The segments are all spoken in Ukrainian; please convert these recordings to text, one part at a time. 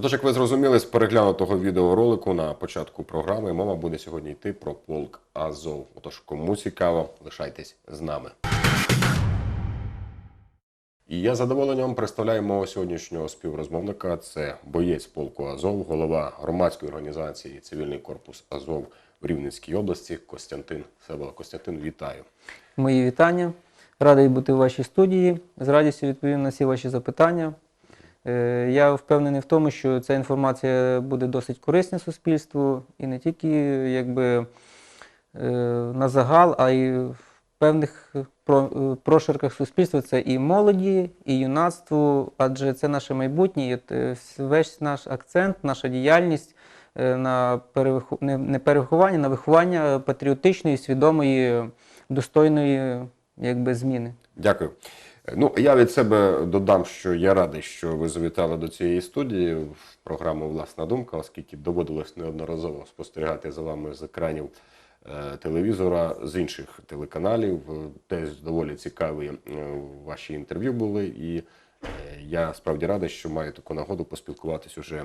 Отож, як ви зрозуміли з переглянутого відеоролику на початку програми, мова буде сьогодні йти про полк Азов. Отож, кому цікаво, лишайтесь з нами. І я задоволенням представляю мого сьогоднішнього співрозмовника. Це боєць полку Азов, голова громадської організації Цивільний корпус Азов в Рівненській області Костянтин Себела. Костянтин, вітаю. Мої вітання. Радий бути в вашій студії. З радістю відповім на всі ваші запитання. Е, Я впевнений в тому, що ця інформація буде досить корисна суспільству і не тільки якби, е, на загал, а й в певних е, прошарках суспільства це і молоді, і юнацтву, адже це наше майбутнє. І весь наш акцент, наша діяльність на перевиху... не перевиховання, на виховання патріотичної, свідомої, достойної якби, зміни. Дякую. Ну, я від себе додам, що я радий, що ви завітали до цієї студії в програму Власна думка, оскільки доводилось неодноразово спостерігати за вами з екранів е, телевізора, з інших телеканалів. Теж доволі цікаві е, ваші інтерв'ю були. І е, я справді радий, що маю таку нагоду поспілкуватись уже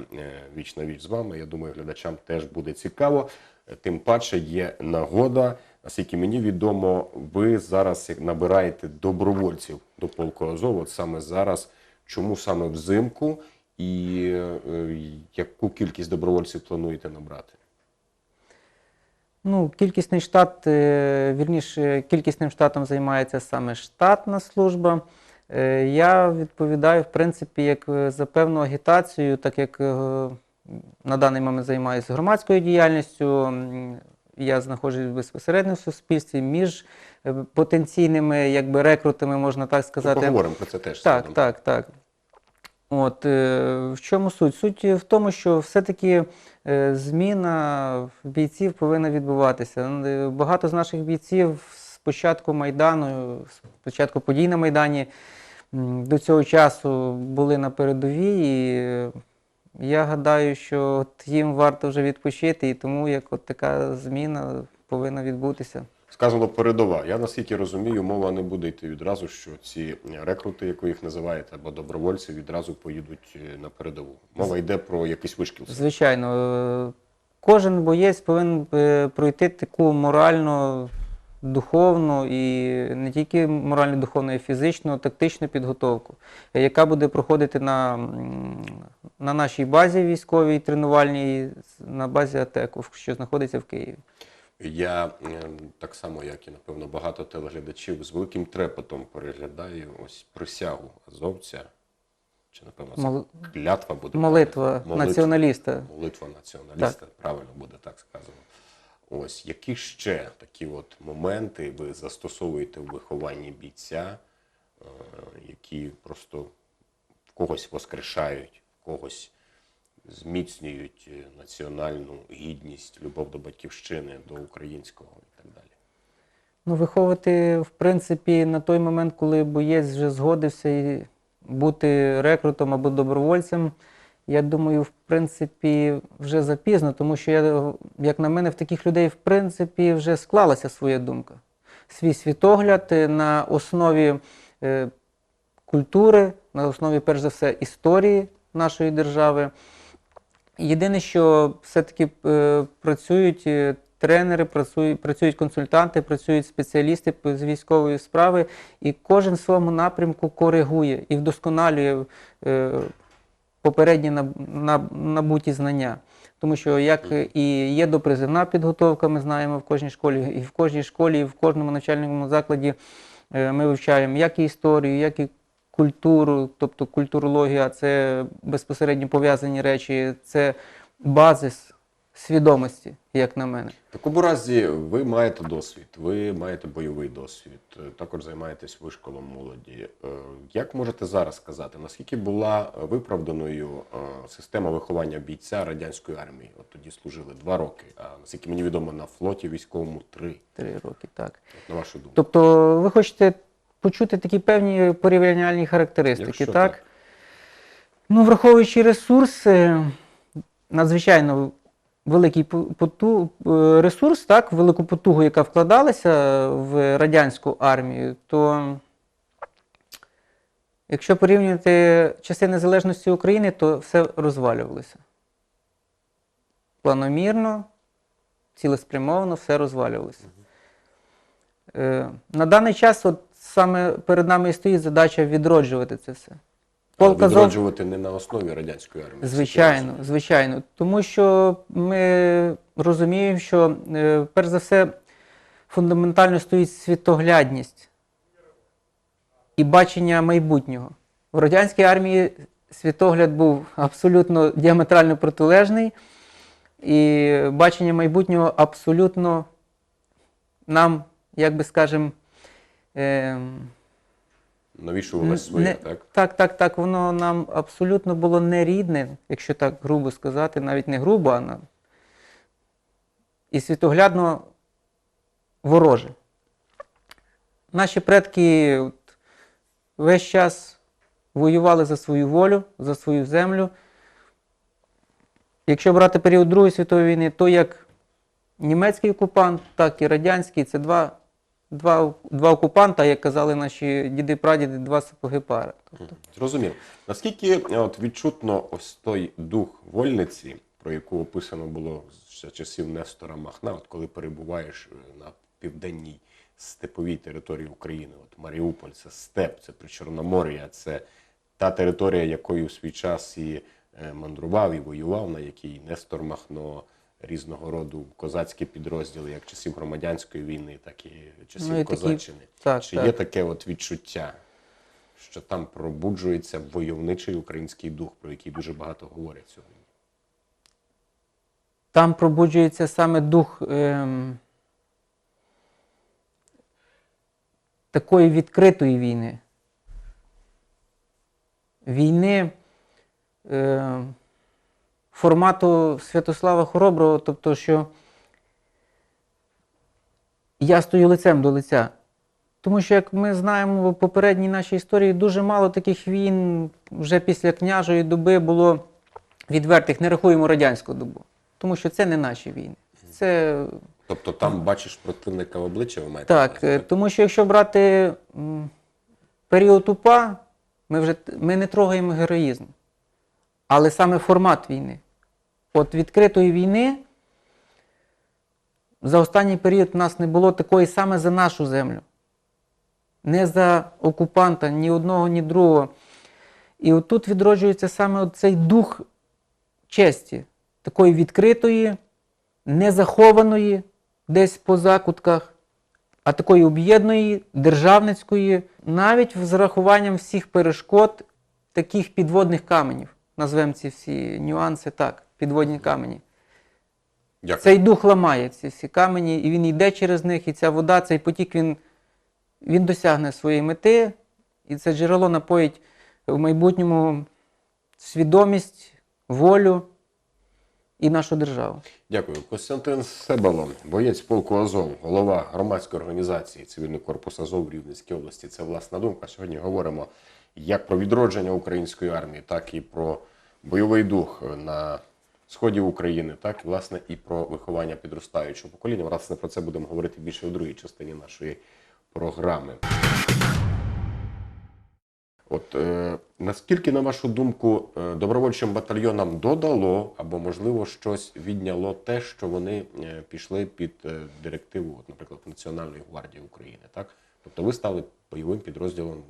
віч на віч з вами. Я думаю, глядачам теж буде цікаво. Тим паче є нагода. Наскільки мені відомо, ви зараз набираєте добровольців до полку Азов, от саме зараз. Чому саме взимку і е, яку кількість добровольців плануєте набрати? Ну, кількісний штат, е, вірніше, кількісним штатом займається саме штатна служба. Е, Я відповідаю, в принципі, як за певну агітацію, так як на даний момент займаюся громадською діяльністю. Я знаходжусь безпосередньо в суспільстві між е, потенційними якби, рекрутами, можна так сказати. Поговоримо про це теж. Так, так, так. От, е, в чому суть? Суть в тому, що все-таки е, зміна бійців повинна відбуватися. Багато з наших бійців з початку Майдану, з початку подій на Майдані до цього часу були на передовій, і я гадаю, що от їм варто вже відпочити, і тому як от така зміна повинна відбутися. Сказано передова. Я наскільки розумію, мова не буде йти відразу, що ці рекрути, як ви їх називаєте, або добровольці, відразу поїдуть е, на передову. Мова йде про якийсь вишкіл. Звичайно, е, кожен боєць повинен е, пройти таку морально, духовну і не тільки морально духовну, а й фізичну, тактичну підготовку, яка буде проходити на, на нашій базі військовій тренувальній, на базі АТЕКу, що знаходиться в Києві. Я е, так само, як і напевно багато телеглядачів, з великим трепетом переглядаю ось присягу азовця. Чи напевно це Мол- клятва буде Молитва правильно? націоналіста. Молитва націоналіста, правильно буде так сказано. Ось які ще такі от моменти ви застосовуєте в вихованні бійця, е, які просто в когось воскрешають, в когось зміцнюють е, національну гідність, любов до батьківщини, до українського і так далі. Ну, виховувати, в принципі, на той момент, коли боєць вже згодився і бути рекрутом або добровольцем, я думаю, в принципі, вже запізно, тому що я, як на мене, в таких людей, в принципі, вже склалася своя думка. Свій світогляд е, на основі е, культури, на основі, перш за все, історії нашої держави. Єдине, що все-таки е, працюють е, тренери, працюють, працюють консультанти, працюють спеціалісти з військової справи, і кожен в своєму напрямку коригує і вдосконалює е, попередні наб- наб- набуті знання. Тому що як і є допризивна підготовка, ми знаємо в кожній школі, і в кожній школі, і в кожному навчальному закладі е, ми вивчаємо як і історію, як і культуру, тобто культурологія це безпосередньо пов'язані речі, це базис свідомості, як на мене. В такому разі ви маєте досвід, ви маєте бойовий досвід, е, також займаєтесь вишколом молоді. Е, Як можете зараз сказати, наскільки була виправданою е, система виховання бійця радянської армії? От тоді служили два роки, а наскільки мені відомо, на флоті військовому три. Три роки, так. От на вашу думку. Тобто ви хочете почути такі певні порівняльні характеристики, Якщо так? так. Ну, враховуючи ресурси, надзвичайно великий поту, е, ресурс, так, велику потугу, яка вкладалася в радянську армію, то Якщо порівнювати часи незалежності України, то все розвалювалося. Планомірно, цілеспрямовано все розвалювалося. Е, на даний час, от саме перед нами і стоїть задача відроджувати це все. Але відроджувати не на основі радянської армії. Звичайно, звичайно. Тому що ми розуміємо, що е, перш за все фундаментально стоїть світоглядність і бачення майбутнього. В радянській армії світогляд був абсолютно діаметрально протилежний, і бачення майбутнього абсолютно нам, як би скажемо, Навішувалось своє, не- так? Так, так, так. Воно нам абсолютно було нерідне, якщо так грубо сказати, навіть не грубо, а на... і світоглядно вороже. Наші предки от, весь час воювали за свою волю, за свою землю. Якщо брати період Другої світової війни, то як німецький окупант, так і радянський це два, два, два окупанта, як казали наші діди-прадіди, два сапоги пара. Тобто, Зрозумів. Наскільки е, от, відчутно ось той дух вольниці, про яку описано було з часів Нестора Махна, от коли перебуваєш е, на південній степовій території України, от Маріуполь, це степ, це Причорномор'я, це та територія, якою в свій час і е, мандрував і воював, на якій Нестор Махно різного роду козацькі підрозділи, як часів громадянської війни, так і часів Ну, і такі- козаччини. так, Чи так. є таке от відчуття, що там пробуджується войовничий український дух, про який дуже багато говорять сьогодні? Там пробуджується саме дух ем, такої відкритої війни. Війни ем, формату Святослава Хороброго, тобто, що я стою лицем до лиця. Тому що, як ми знаємо, в попередній нашій історії дуже мало таких війн вже після княжої доби було відвертих, не рахуємо радянську добу. Тому що це не наші війни. Це Тобто там бачиш противника в обличчя, ви маєте так, тому що якщо брати період УПА, ми вже ми не трогаємо героїзм, але саме формат війни. От відкритої війни за останній період у нас не було такої саме за нашу землю. Не за окупанта, ні одного, ні другого. І отут відроджується саме цей дух честі, такої відкритої, незахованої десь по закутках, а такої об'єднаної, державницької, навіть з зарахуванням всіх перешкод, таких підводних каменів. Назвемо ці всі нюанси так, підводні камені. Дякую. Цей дух ламає ці всі камені, і він йде через них, і ця вода, цей потік, він, він досягне своєї мети, і це джерело напоїть в майбутньому свідомість, волю і нашу державу. Дякую. Костянтин Себало, боєць полку Азов, голова громадської організації Цивільний корпус Азов в Рівненській області. Це власна думка. Сьогодні говоримо як про відродження української армії, так і про бойовий дух на сході України, так і власне і про виховання підростаючого покоління. Власне про це будемо говорити більше у другій частині нашої програми. От е, наскільки, на вашу думку, е, добровольчим батальйонам додало або, можливо, щось відняло те, що вони е, пішли під е, директиву, от, наприклад, Національної гвардії України, так? Тобто ви стали бойовим підрозділом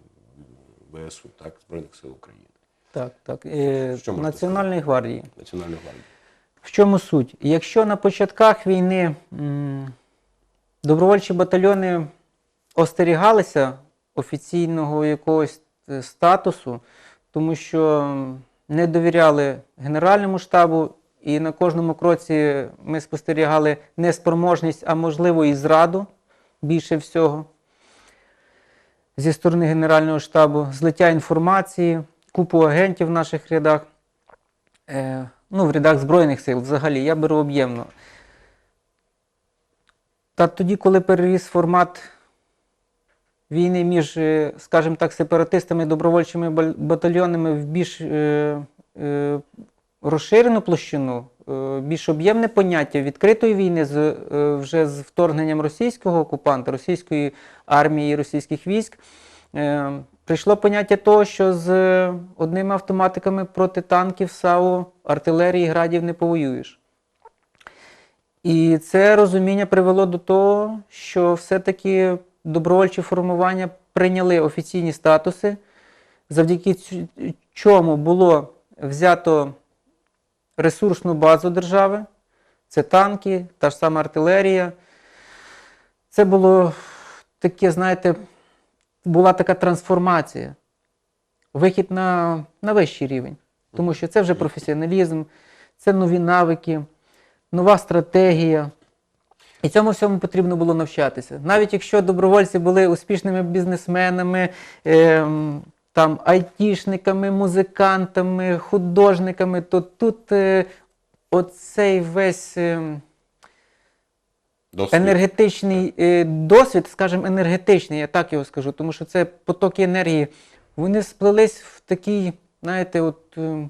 ВСУ, так, Збройних сил України, Так, так. Що Національної гвардії. Національної гвардії. В чому суть? Якщо на початках війни добровольчі батальйони остерігалися офіційного якогось е, статусу, тому що не довіряли Генеральному штабу, і на кожному кроці ми спостерігали неспроможність, а можливо і зраду більше всього зі сторони Генерального штабу, злиття інформації, купу агентів в наших рядах. Ну, в рядах Збройних сил взагалі, я беру об'ємно. Та тоді, коли переріс формат війни між, е, скажімо так, сепаратистами і добровольчими батальйонами в більш е, е, розширену площину, е, більш об'ємне поняття відкритої війни з, е, вже з вторгненням російського окупанта, російської армії російських військ, е, прийшло поняття того, що з е, одними автоматиками проти танків, САУ, артилерії, градів не повоюєш. І це розуміння привело до того, що все-таки добровольчі формування прийняли офіційні статуси, завдяки чому було взято ресурсну базу держави, це танки, та ж сама артилерія. Це було таке, знаєте, була така трансформація, вихід на, на вищий рівень. Тому що це вже професіоналізм, це нові навики, нова стратегія. І цьому всьому потрібно було навчатися. Навіть якщо добровольці були успішними бізнесменами, ем, там, айтішниками, музикантами, художниками, то тут е, оцей весь ем, Досвід. енергетичний е, досвід, скажімо, енергетичний, я так його скажу, тому що це потоки енергії, вони сплелись в такий, знаєте, от, е,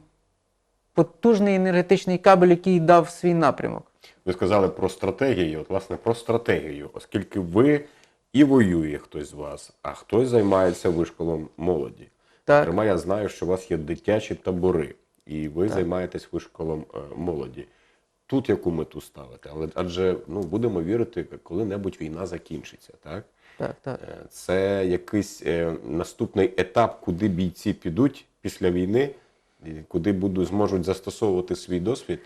потужний енергетичний кабель, який дав свій напрямок. Ви сказали про стратегію, от власне про стратегію, оскільки ви і воює хтось з вас, а хтось займається вишколом молоді. Так. Зокрема, я знаю, що у вас є дитячі табори, і ви займаєтесь вишколом е, молоді. Тут яку мету ставите? Але адже ну будемо вірити, коли-небудь війна закінчиться, так? Так, так. Е, Це якийсь е, наступний етап, куди бійці підуть після війни, куди будуть зможуть застосовувати свій досвід,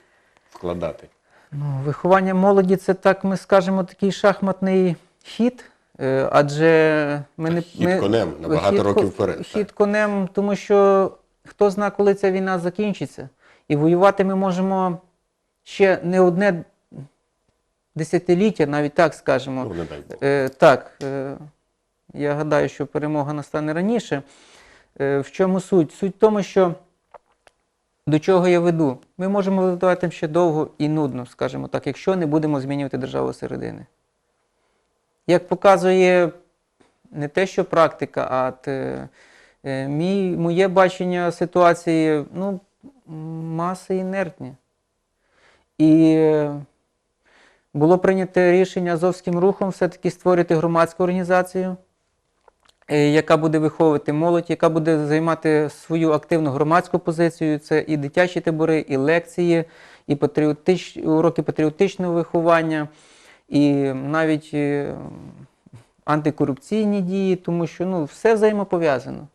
вкладати. Ну, виховання молоді це так, ми скажемо, такий шахматний хід. е, Адже ми не Хід конем на багато хід років вперед, Хід так. конем, тому що хто знає, коли ця війна закінчиться. І воювати ми можемо ще не одне десятиліття, навіть так скажемо. Ну, не дай Бог. Е, так, е, я гадаю, що перемога настане раніше. Е, в чому суть? Суть в тому, що до чого я веду? Ми можемо воювати ще довго і нудно, скажімо так, якщо не будемо змінювати державу середини. Як показує не те, що практика, а те, е, мій, моє бачення ситуації, ну, маси інертні. І було прийнято рішення Азовським рухом все-таки створити громадську організацію, е, яка буде виховувати молодь, яка буде займати свою активну громадську позицію. Це і дитячі табори, і лекції, і патріотич... уроки патріотичного виховання, і навіть е, антикорупційні дії, тому що ну, все взаємопов'язано.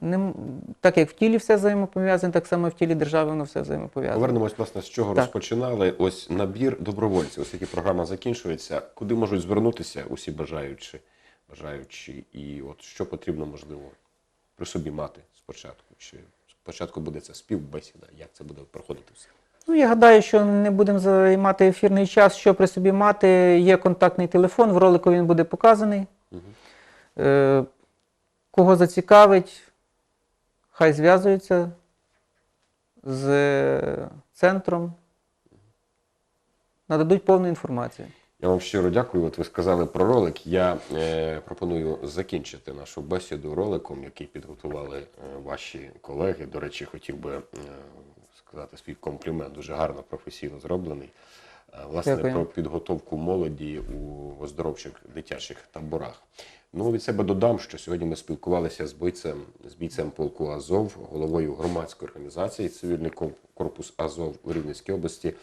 Не так як в тілі все взаємопов'язане, так само в тілі держави воно все взаємопов'язане. Повернемось, власне, з чого Так. розпочинали. Ось набір добровольців, оскільки програма закінчується, куди можуть звернутися усі бажаючі, бажаючі, і от що потрібно, можливо, при собі мати спочатку? Чи спочатку буде це співбесіда? Як це буде проходити все? Ну, я гадаю, що не будемо займати ефірний час, що при собі мати. Є контактний телефон, в ролику він буде показаний. Е, кого зацікавить, хай зв'язуються з е, центром, нададуть повну інформацію. Я вам щиро дякую. От ви сказали про ролик. Я е, пропоную закінчити нашу бесіду роликом, який підготували е, ваші колеги. До речі, хотів би е, сказати свій комплімент. Дуже гарно, професійно зроблений. Е, власне, Дякую. про підготовку молоді у оздоровчих дитячих таборах. Ну, від себе додам, що сьогодні ми спілкувалися з бійцем, з бійцем полку Азов, головою громадської організації Цивільний кор- корпус Азов у Рівненській області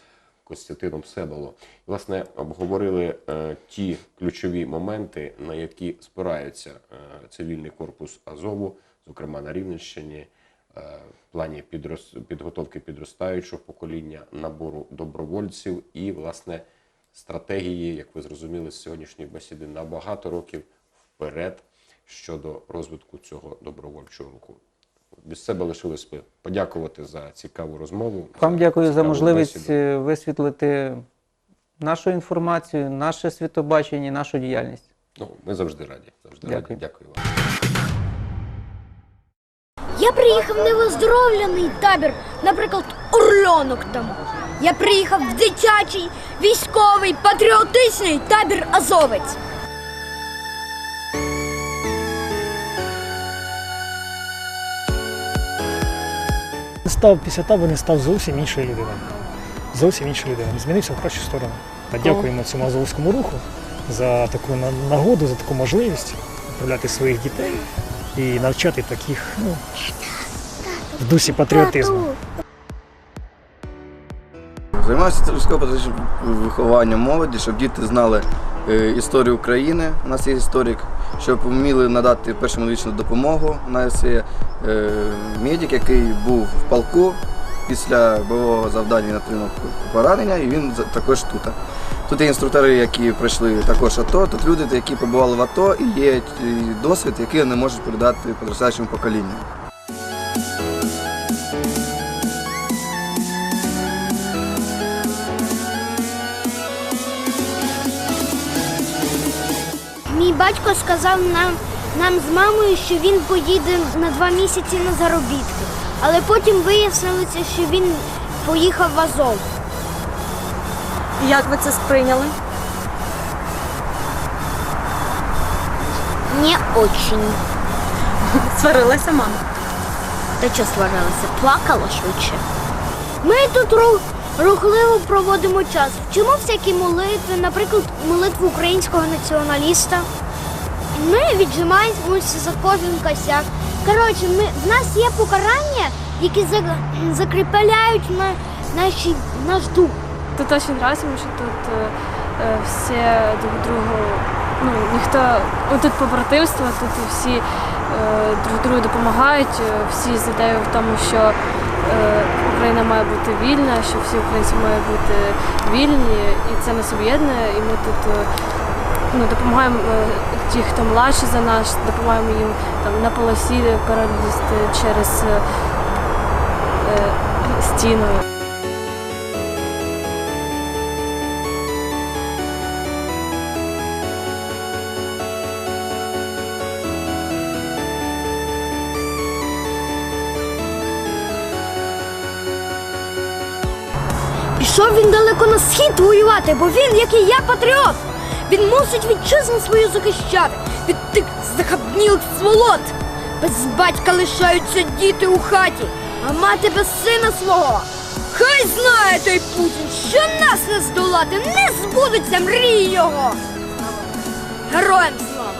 Костянтином Себало. Власне, обговорили е, ті ключові моменти, на які спирається е, цивільний корпус Азову, зокрема на Рівненщині, в плані підрос- підготовки підростаючого покоління, набору добровольців і, власне, стратегії, як ви зрозуміли з сьогоднішньої бесіди, на багато років вперед щодо розвитку цього добровольчого руху. Від себе лишилось би подякувати за цікаву розмову. Вам дякую за цікаву можливість бесіду. е, висвітлити нашу інформацію, наше світобачення, нашу діяльність. Ну, ми завжди раді. Завжди Дякую. раді. Дякую вам. Я приїхав не в оздоровлений табір, наприклад, Орльонок там. Я приїхав в дитячий, військовий, патріотичний табір Азовець. Став після того не став зовсім іншою людиною. Зовсім іншою людиною. Змінився в кращу сторону. Та дякуємо цьому азовському руху за таку на- нагоду, за таку можливість управляти своїх дітей і навчати таких ну, в дусі патріотизму. Займаюся військово-патріотичним вихованням молоді, щоб діти знали е, історію України. У нас є історик, щоб вміли надати першу медичну допомогу. У нас є е, медик, який був в полку. Після бойового завдання він отримав поранення і він також тут. Тут є інструктори, які пройшли також АТО. Тут люди, які побували в АТО і є досвід, який вони можуть передати підростаючому поколінню. Мій батько сказав нам, нам з мамою, що він поїде на два місяці на заробітки. Але потім вияснилося, що він поїхав в Азов. Як ви це сприйняли? Не очень. Сварилася мама. Та що сварилася? Плакала швидше. Ми тут ру- рухливо проводимо час. Вчимо всякі молитви, наприклад, молитву українського націоналіста. Ми віджимаємося за кожен косяк. Коротше, ми, в нас є покарання, які за- закріпляють на, наші, наш дух. Тут очень нравится, потому что тут э, э, друг другу, ну, ніхто, ну, тут побратимство, тут всі е, друг другу допомагають, е, всі з ідеєю в тому, що е, Україна має бути вільна, що всі українці мають бути вільні, і це нас об'єднує, і ми тут е, ну, допомагаємо е, ті, хто младші за нас, допомагаємо їм там, на полосі перелізти через е, е, стіну. Пішов він далеко на схід воювати, бо він, як і я, патріот. Він мусить вітчизну свою захищати від тих захабнілих сволот. Без батька лишаються діти у хаті, а мати без сина свого. Хай знає той Путін, що нас не здолати, не збудуться мрії його. Героям слава!